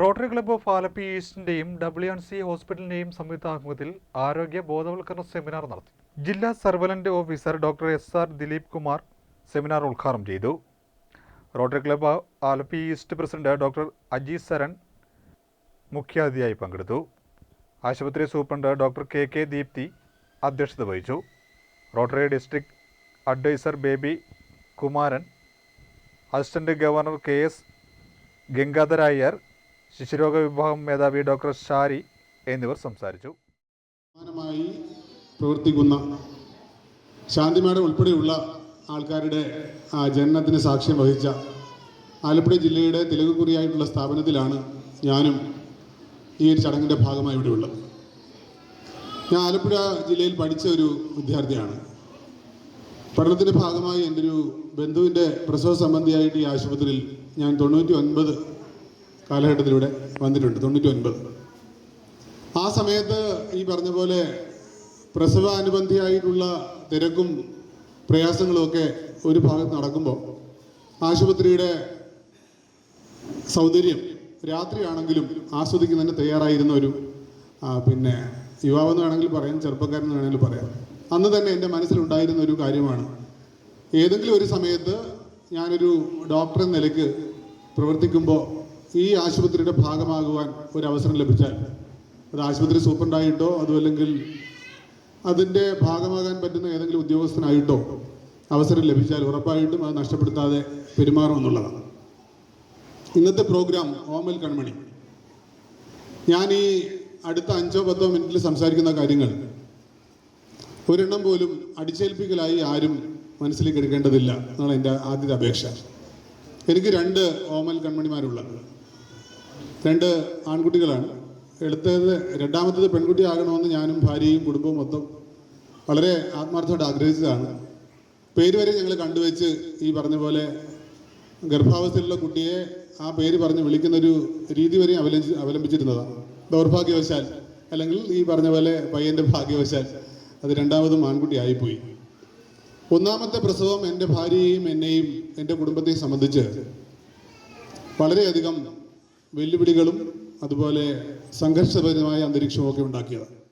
Rotary club of Alleppey ഈസ്റ്റിന്റെയും W N C ഹോസ്പിറ്റലിന്റെയും സംയുക്ത ആഭിമുഖ്യത്തിൽ ആരോഗ്യ ബോധവൽക്കരണ സെമിനാർ നടത്തി. ജില്ലാ surveillance officer doctor S R Dileep Kumar seminar ഉദ്ഘാടനം ചെയ്തു. Rotary club Alleppey east president doctor Ajees Saran മുഖ്യാതിഥിയായി പങ്കെടുത്തു. ആശുപത്രി superintendent doctor K. K. Deepthi അധ്യക്ഷത വഹിച്ചു. Rotary district advisor Baby Kumaran assistant governor K. S. Gangadhara Iyer ശിശുരോഗ വിഭാഗം മേധാവി doctor Shari എന്നിവർ സംസാരിച്ചു. സമാനമായി പ്രവർത്തിക്കുന്ന ശാന്തി മാഡം ഉൾപ്പെടെയുള്ള ആൾക്കാരുടെ ജനനത്തിന് സാക്ഷ്യം വഹിച്ച ആലപ്പുഴ ജില്ലയുടെ തിലകക്കുറിയായിട്ടുള്ള സ്ഥാപനത്തിലാണ് ഞാനും ഈ ഒരു ചടങ്ങിന്റെ ഭാഗമായി ഇവിടെ ഉള്ളത് ഞാൻ ആലപ്പുഴ ജില്ലയിൽ പഠിച്ച ഒരു വിദ്യാർത്ഥിയാണ്. പഠനത്തിന്റെ ഭാഗമായി എന്റെ ഒരു ബന്ധുവിന്റെ പ്രസവ സംബന്ധിയായിട്ട് ഈ ആശുപത്രിയിൽ ഞാൻ തൊണ്ണൂറ്റി ഒൻപത് കാലഘട്ടത്തിലൂടെ വന്നിട്ടുണ്ട് തൊണ്ണൂറ്റി ഒൻപത് ആ സമയത്ത് ഈ പറഞ്ഞ പോലെ പ്രസവാനുബന്ധിയായിട്ടുള്ള തിരക്കും പ്രയാസങ്ങളുമൊക്കെ ഒരു ഭാഗത്ത് നടക്കുമ്പോൾ ആശുപത്രിയുടെ സൗന്ദര്യം രാത്രിയാണെങ്കിലും ആസ്വദിക്കുന്നതിന് തയ്യാറായിരുന്ന ഒരു പിന്നെ യുവാവെന്ന് വേണമെങ്കിൽ പറയാം ചെറുപ്പക്കാരെന്ന് വേണമെങ്കിൽ പറയാം. അന്ന് തന്നെ എന്റെ മനസ്സിലുണ്ടായിരുന്ന ഒരു കാര്യമാണ്. ഏതെങ്കിലും ഒരു സമയത്ത് ഞാനൊരു ഡോക്ടർ എന്ന നിലയ്ക്ക് പ്രവർത്തിക്കുമ്പോൾ ഈ ആശുപത്രിയുടെ ഭാഗമാകുവാൻ ഒരു അവസരം ലഭിച്ചാൽ. അത് ആശുപത്രി സൂപ്രണ്ടായിട്ടോ അതുമല്ലെങ്കിൽ അതിന്റെ ഭാഗമാകാൻ പറ്റുന്ന ഏതെങ്കിലും ഉദ്യോഗസ്ഥനായിട്ടോ അവസരം ലഭിച്ചാൽ ഉറപ്പായിട്ടും അത് നഷ്ടപ്പെടുത്താതെ പെരുമാറുമെന്നുള്ളതാണ് ഇന്നത്തെ പ്രോഗ്രാം ഓമൽ കൺമണി. ഞാൻ ഈ അടുത്ത അഞ്ചോ പത്തോ മിനിറ്റിൽ സംസാരിക്കുന്ന കാര്യങ്ങൾ ഒരെണ്ണം പോലും അടിച്ചേൽപ്പിക്കലായി ആരും മനസ്സിലേക്ക് എടുക്കേണ്ടതില്ല എന്നാണ് എന്റെ ആദ്യത്തെ അപേക്ഷ. എനിക്ക് രണ്ട് ഓമൽ കൺമണിമാരുള്ളത്. രണ്ട് ആൺകുട്ടികളാണ്. എടുത്തത് രണ്ടാമത്തത് പെൺകുട്ടി ആകണമെന്ന് ഞാനും ഭാര്യയും കുടുംബവും മൊത്തം വളരെ ആത്മാർത്ഥമായിട്ട് ആഗ്രഹിച്ചതാണ്. പേര് വരെ ഞങ്ങൾ കണ്ടുവച്ച് ഈ പറഞ്ഞ പോലെ ഗർഭാവസ്ഥയിലുള്ള കുട്ടിയെ ആ പേര് പറഞ്ഞ് വിളിക്കുന്നൊരു രീതി വരെ അവലംബി അവലംബിച്ചിരുന്നതാണ്. ദൗർഭാഗ്യവശാൽ അല്ലെങ്കിൽ ഈ പറഞ്ഞ പോലെ പയ്യന്റെ ഭാഗ്യവശാൽ അത് രണ്ടാമതും ആൺകുട്ടി ആയിപ്പോയി. ഒന്നാമത്തെ പ്രസവം എന്റെ ഭാര്യയെയും എന്നെയും എന്റെ കുടുംബത്തെയും സംബന്ധിച്ച് വളരെയധികം വെല്ലുവിളികളും അതുപോലെ സംഘർഷപരമായ അന്തരീക്ഷവും ഒക്കെ ഉണ്ടാക്കിയത്